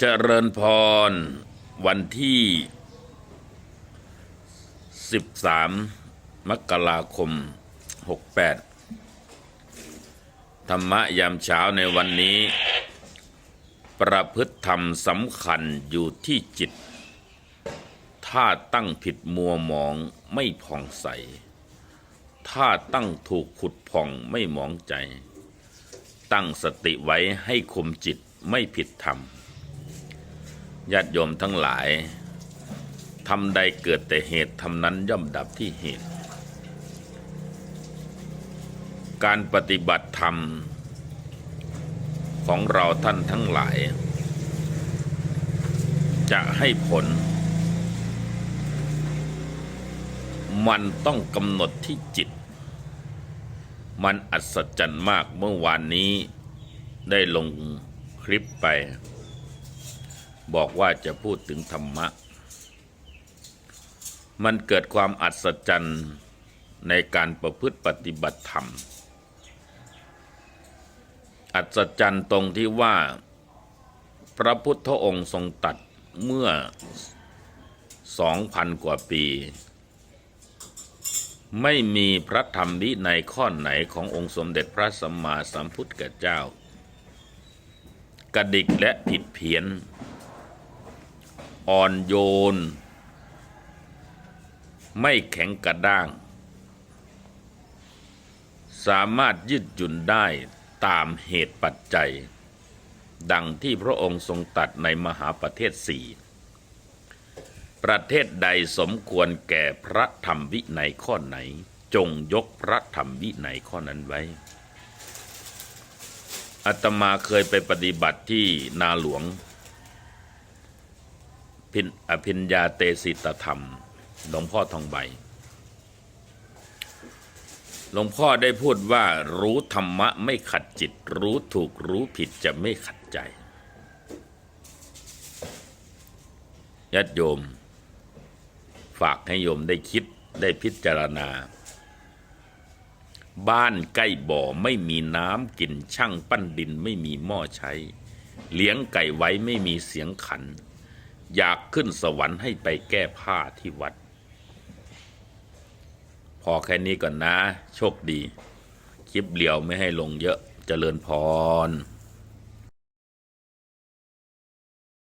เจริญพร วันที่ 13 มกราคม 68 ธรรมะยามเช้าในวันนี้ ประพฤติธรรมสำคัญอยู่ที่จิต ถ้าตั้งผิดมัวหมองไม่ผ่องใส ถ้าตั้งถูกขุดผ่องไม่หมองใจ ตั้งสติไว้ให้คมจิตไม่ผิดธรรม ญาติโยมทั้งหลายทำใดเกิดแต่เหตุทำนั้นย่อมดับที่เหตุ การปฏิบัติธรรมของเราท่านทั้งหลาย จะให้ผล มันต้องกำหนดที่จิต มันอัศจรรย์มากเมื่อวานนี้ได้ลงคลิปไป บอกว่าจะพูดถึงธรรมะ มันเกิดความอัศจรรย์ในการประพฤติปฏิบัติธรรม อัศจรรย์ตรงที่ว่าพระพุทธองค์ทรงตัดเมื่อสองพันกว่าปี ไม่มีพระธรรมวิในยข้อไหนขององค์สมเด็จพระสัมมาสัมพุทธเจ้ากระดิกและผิดเพี้ยน อ่อนโยน ไม่แข็งกระด้าง สามารถยืดหยุ่นได้ตามเหตุปัจจัย ดังที่พระองค์ทรงตัดในมหาประเทศสี่ประเทศใดสมควรแก่พระธรรมวินัยข้อไหน จงยกพระธรรมวินัยข้อนั้นไว้อาตมาเคยไปปฏิบัติที่นาหลวง พินอภิญญาเตสิตธรรม หลวงพ่อทองใบ หลวงพ่อได้พูดว่ารู้ธรรมะไม่ขัดจิต รู้ถูกรู้ผิดจะไม่ขัดใจญาติโยม ฝากให้โยมได้คิดได้พิจารณา บ้านใกล้บ่อไม่มีน้ำกินช่างปั้นดินไม่มีหม้อใช้ เลี้ยงไก่ไว้ไม่มีเสียงขัน อยากขึ้นสวรรค์ให้ไปแก้ผ้าที่วัด พอแค่นี้ก่อนนะ โชคดี คลิปเหลียวไม่ให้ลงเยอะเจริญพร